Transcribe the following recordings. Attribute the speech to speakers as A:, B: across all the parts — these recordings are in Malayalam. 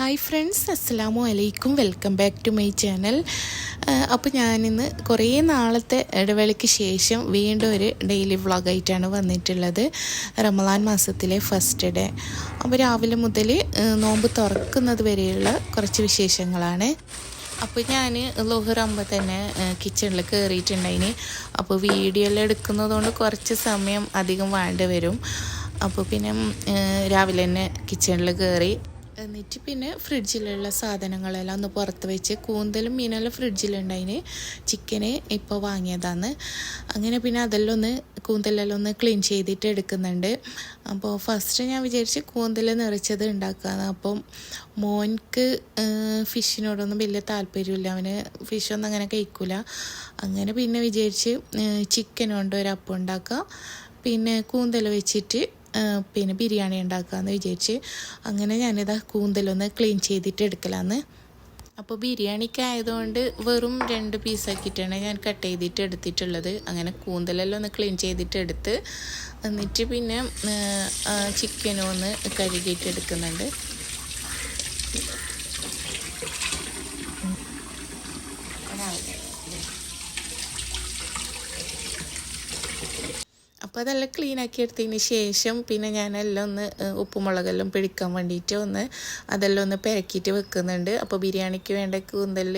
A: ഹായ് ഫ്രണ്ട്സ് അസ്സാമു അലൈക്കും welcome back to my channel അപ്പോൾ ഞാനിന്ന് കുറേ നാളത്തെ ഇടവേളയ്ക്ക് ശേഷം വീണ്ടും ഒരു ഡെയിലി വ്ളോഗായിട്ടാണ് വന്നിട്ടുള്ളത്. റമദാൻ മാസത്തിലെ ഫസ്റ്റ് ഡേ അപ്പോൾ രാവിലെ മുതൽ നോമ്പ് തുറക്കുന്നത് വരെയുള്ള കുറച്ച് വിശേഷങ്ങളാണ്. അപ്പോൾ ഞാൻ ലോഹറാകുമ്പോൾ തന്നെ കിച്ചണിൽ കയറിയിട്ടുണ്ടായിന് അപ്പോൾ വീഡിയോ എല്ലാം എടുക്കുന്നതുകൊണ്ട് കുറച്ച് സമയം അധികം വേണ്ടി വരും. അപ്പോൾ പിന്നെ രാവിലെ തന്നെ കിച്ചണിൽ കയറി എന്നിട്ട് പിന്നെ ഫ്രിഡ്ജിലുള്ള സാധനങ്ങളെല്ലാം ഒന്ന് പുറത്ത് വെച്ച് കൂന്തലും മീനെല്ലാം ഫ്രിഡ്ജിലുണ്ടായിന്. ചിക്കന് ഇപ്പോൾ വാങ്ങിയതാണ്. അങ്ങനെ പിന്നെ അതെല്ലാം ഒന്ന് കൂന്തലെല്ലാം ഒന്ന് ക്ലീൻ ചെയ്തിട്ട് എടുക്കുന്നുണ്ട്. അപ്പോൾ ഫസ്റ്റ് ഞാൻ വിചാരിച്ച് കൂന്തൽ നിറച്ചത് ഉണ്ടാക്കാന്ന്. അപ്പം മോൻക്ക് ഫിഷിനോടൊന്നും വലിയ താല്പര്യമില്ല. അവന് ഫിഷൊന്നും അങ്ങനെ കഴിക്കില്ല അങ്ങനെ പിന്നെ വിചാരിച്ച് ചിക്കൻ കൊണ്ട് ഒരു അപ്പം പിന്നെ കൂന്തൽ വെച്ചിട്ട് പിന്നെ ബിരിയാണി ഉണ്ടാക്കാമെന്ന് വിചാരിച്ച് അങ്ങനെ ഞാനിതാ കൂന്തലൊന്ന് ക്ലീൻ ചെയ്തിട്ട് എടുക്കലാന്ന്. അപ്പോൾ ബിരിയാണിക്ക് ആയതുകൊണ്ട് വെറും രണ്ട് പീസാക്കിയിട്ടാണ് ഞാൻ കട്ട് ചെയ്തിട്ട് എടുത്തിട്ടുള്ളത്. അങ്ങനെ കൂന്തലെല്ലാം ഒന്ന് ക്ലീൻ ചെയ്തിട്ട് എടുത്ത് എന്നിട്ട് പിന്നെ ചിക്കനും ഒന്ന് കഴുകിയിട്ട് എടുക്കുന്നുണ്ട്. അപ്പോൾ അതെല്ലാം ക്ലീൻ ആക്കി എടുത്തതിന് ശേഷം പിന്നെ ഞാനെല്ലാം ഒന്ന് ഉപ്പുമുളകെല്ലാം പിടിക്കാൻ വേണ്ടിയിട്ട് ഒന്ന് അതെല്ലാം ഒന്ന് പെരക്കിയിട്ട് വെക്കുന്നുണ്ട്. അപ്പോൾ ബിരിയാണിക്ക് വേണ്ട കൂന്തൽ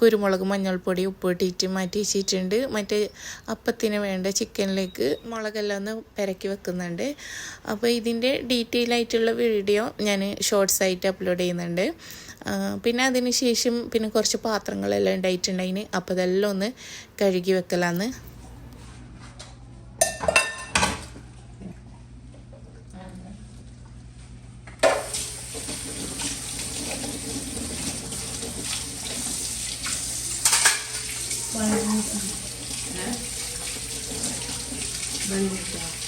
A: കുരുമുളക് മഞ്ഞൾപ്പൊടി ഉപ്പ് ഇട്ടിട്ട് മാറ്റി വെച്ചിട്ടുണ്ട്. മറ്റേ അപ്പത്തിന് വേണ്ട ചിക്കനിലേക്ക് മുളകെല്ലാം ഒന്ന് പെരക്കി വെക്കുന്നുണ്ട്. അപ്പോൾ ഇതിന്റെ ഡീറ്റെയിൽ ആയിട്ടുള്ള വീഡിയോ ഞാൻ ഷോർട്സ് ആയിട്ട് അപ്ലോഡ് ചെയ്യുന്നുണ്ട്. പിന്നെ അതിന് ശേഷം പിന്നെ കുറച്ച് പാത്രങ്ങളെല്ലാം ഉണ്ടായിട്ടുണ്ടായിന്. അപ്പോൾ അതെല്ലാം ഒന്ന് കഴുകി വെക്കലാന്ന് വഴങ്ങിയിട്ടുണ്ട് വഴങ്ങിയിട്ടാണ്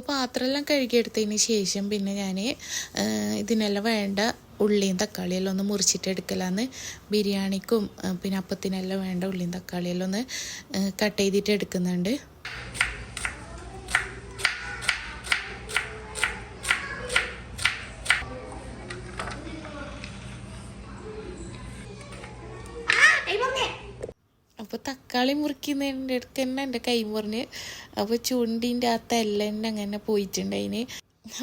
A: അപ്പോൾ പാത്രമെല്ലാം കഴുകിയെടുത്തതിന് ശേഷം പിന്നെ ഞാൻ ഇതിനെല്ലാം വേണ്ട ഉള്ളിയും തക്കാളിയെല്ലാം ഒന്ന് മുറിച്ചിട്ട് എടുക്കലാന്ന് ബിരിയാണിക്കും പിന്നെ അപ്പത്തിനെല്ലാം വേണ്ട ഉള്ളിയും തക്കാളിയെല്ലാം ഒന്ന് കട്ട് ചെയ്തിട്ട് എടുക്കുന്നുണ്ട്. അപ്പോൾ തക്കാളി മുറിക്കുന്നതിന്റെ അടുത്ത് തന്നെ എന്റെ കൈ മുറിഞ്ഞ് അപ്പോൾ ചുണ്ടിന്റെ ആ തെല്ലെന്നെ അങ്ങനെ പോയിട്ടുണ്ടായിന്.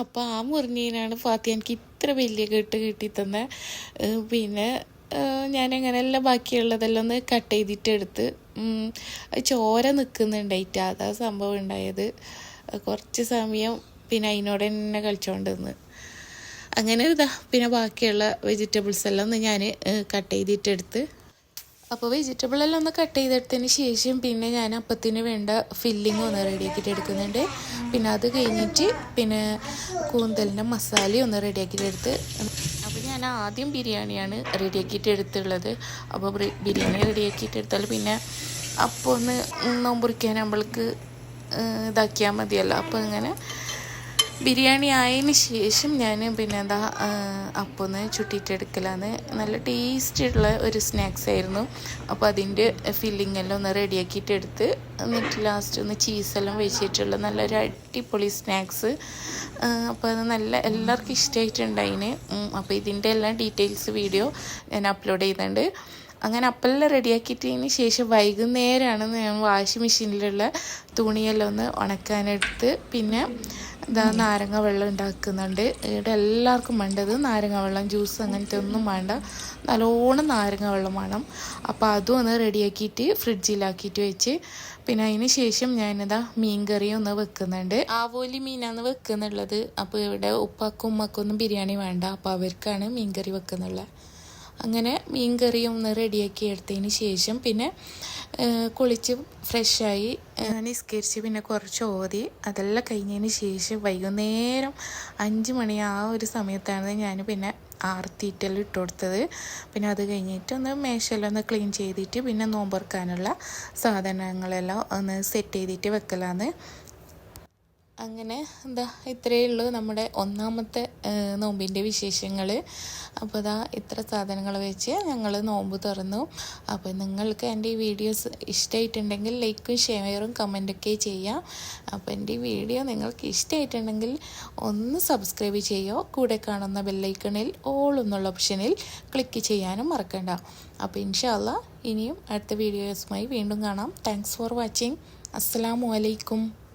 A: അപ്പോൾ ആ മുറിഞ്ഞതിനാണ് ഫാത്തി എനിക്ക് ഇത്ര വലിയ കെട്ട് കിട്ടി തന്നെ. പിന്നെ ഞാനങ്ങനെ എല്ലാം ബാക്കിയുള്ളതെല്ലാം ഒന്ന് കട്ട് ചെയ്തിട്ട് എടുത്ത് ചോര നിൽക്കുന്നുണ്ടായിട്ട് അതാ സംഭവം ഉണ്ടായത്. കുറച്ച് സമയം പിന്നെ അതിനോട് തന്നെ കളിച്ചോണ്ട് നിന്ന്. അങ്ങനെ ഇതാ പിന്നെ ബാക്കിയുള്ള വെജിറ്റബിൾസ് എല്ലാം ഒന്ന് ഞാൻ കട്ട് ചെയ്തിട്ടെടുത്ത് അപ്പോൾ വെജിറ്റബിൾ എല്ലാം ഒന്ന് കട്ട് ചെയ്തെടുത്തതിന് ശേഷം പിന്നെ ഞാൻ അപ്പത്തിന് വേണ്ട ഫില്ലിംഗ് ഒന്ന് റെഡിയാക്കിയിട്ട് എടുക്കുന്നുണ്ട്. പിന്നെ അത് കഴിഞ്ഞിട്ട് പിന്നെ കൂന്തലിന്റെ മസാല ഒന്ന് റെഡിയാക്കിയിട്ട് എടുത്ത് അപ്പോൾ ഞാൻ ആദ്യം ബിരിയാണിയാണ് റെഡിയാക്കിയിട്ട് എടുത്തുള്ളത്. അപ്പോൾ ബിരിയാണി റെഡിയാക്കിയിട്ട് എടുത്താൽ പിന്നെ അപ്പോൾ ഒന്ന് നോമ്പുറിക്കാൻ നമ്മൾക്ക് ഇതാക്കിയാൽ മതിയല്ലോ. അപ്പോൾ ഇങ്ങനെ ബിരിയാണി ആയതിന് ശേഷം ഞാൻ പിന്നെ എന്താ അപ്പൊന്ന് ചുട്ടിട്ടെടുക്കലാന്ന്. നല്ല ടേസ്റ്റുള്ള ഒരു സ്നാക്സ് ആയിരുന്നു അപ്പോൾ അതിന്റെ ഫില്ലിംഗ് എല്ലാം ഒന്ന് റെഡിയാക്കിയിട്ട് എടുത്ത് എന്നിട്ട് ലാസ്റ്റ് ഒന്ന് ചീസെല്ലാം വെച്ചിട്ടുള്ള നല്ലൊരു അടിപൊളി സ്നാക്സ്. അപ്പോൾ അത് നല്ല എല്ലാവർക്കും ഇഷ്ടമായിട്ടുണ്ടായിന് അപ്പോൾ ഇതിന്റെ എല്ലാ ഡീറ്റെയിൽസ് വീഡിയോ ഞാൻ അപ്ലോഡ് ചെയ്യുന്നുണ്ട് അങ്ങനെ അപ്പെല്ലാം റെഡിയാക്കിയിട്ടതിന് ശേഷം വൈകുന്നേരമാണ് ഞാൻ വാഷിംഗ് മെഷീനിലുള്ള തുണിയെല്ലാം ഒന്ന് ഉണക്കാനെടുത്ത് പിന്നെ ഇതാ നാരങ്ങ വെള്ളം ഉണ്ടാക്കുന്നുണ്ട്. ഇവിടെ എല്ലാവർക്കും വേണ്ടത് നാരങ്ങ വെള്ളം ജ്യൂസ് അങ്ങനത്തെ ഒന്നും വേണ്ട. നല്ലോണം നാരങ്ങ വെള്ളം വേണം. അപ്പോൾ അതും ഒന്ന് റെഡിയാക്കിയിട്ട് ഫ്രിഡ്ജിലാക്കിയിട്ട് വെച്ച് പിന്നെ അതിന് ശേഷം ഞാനിതാ മീൻ കറി ഒന്ന് വെക്കുന്നുണ്ട്. ആവോലി മീനാണ് വെക്കുന്നുള്ളത്. അപ്പോൾ ഇവിടെ ഉപ്പാക്കും ഉമ്മക്കൊന്നും ബിരിയാണി വേണ്ട. അപ്പോൾ അവർക്കാണ് മീൻ കറി വെക്കുന്നുള്ളത് അങ്ങനെ മീൻ കറിയും ഒന്ന് റെഡിയാക്കി എടുത്തതിന് ശേഷം പിന്നെ കുളിച്ച് ഫ്രഷായി നിസ്കരിച്ച് പിന്നെ കുറച്ച് ഓതി അതെല്ലാം കഴിഞ്ഞതിന് ശേഷം വൈകുന്നേരം അഞ്ച് മണി ആ ഒരു സമയത്താണ് ഞാൻ പിന്നെ ആർത്തിയിട്ടെല്ലാം ഇട്ട് കൊടുത്തത്. പിന്നെ അത് കഴിഞ്ഞിട്ട് ഒന്ന് മേശയെല്ലാം ഒന്ന് ക്ലീൻ ചെയ്തിട്ട് പിന്നെ നോമ്പറക്കാനുള്ള സാധനങ്ങളെല്ലാം ഒന്ന് സെറ്റ് ചെയ്തിട്ട് വെക്കലാന്ന്. അങ്ങനെ എന്താ ഇത്രയേ ഉള്ളൂ നമ്മുടെ ഒന്നാമത്തെ നോമ്പിന്റെ വിശേഷങ്ങൾ അപ്പോൾ ഇതാ ഇത്ര സാധനങ്ങൾ വെച്ച് ഞങ്ങൾ നോമ്പ് തുറന്നു. അപ്പോൾ നിങ്ങൾക്ക് എന്റെ ഈ വീഡിയോസ് ഇഷ്ടമായിട്ടുണ്ടെങ്കിൽ ലൈക്കും ഷെയറും കമന്റൊക്കെ ചെയ്യാം. അപ്പോൾ എന്റെ ഈ വീഡിയോ നിങ്ങൾക്ക് ഇഷ്ടമായിട്ടുണ്ടെങ്കിൽ ഒന്ന് സബ്സ്ക്രൈബ് ചെയ്യുമോ കൂടെ കാണുന്ന ബെല്ലൈക്കണിൽ ഓൾ എന്നുള്ള ഓപ്ഷനിൽ ക്ലിക്ക് ചെയ്യാനും മറക്കണ്ട. അപ്പോൾ ഇൻഷാല്ല ഇനിയും അടുത്ത വീഡിയോസുമായി വീണ്ടും കാണാം. താങ്ക്സ് ഫോർ വാച്ചിങ് അസ്സാം അലൈക്കും.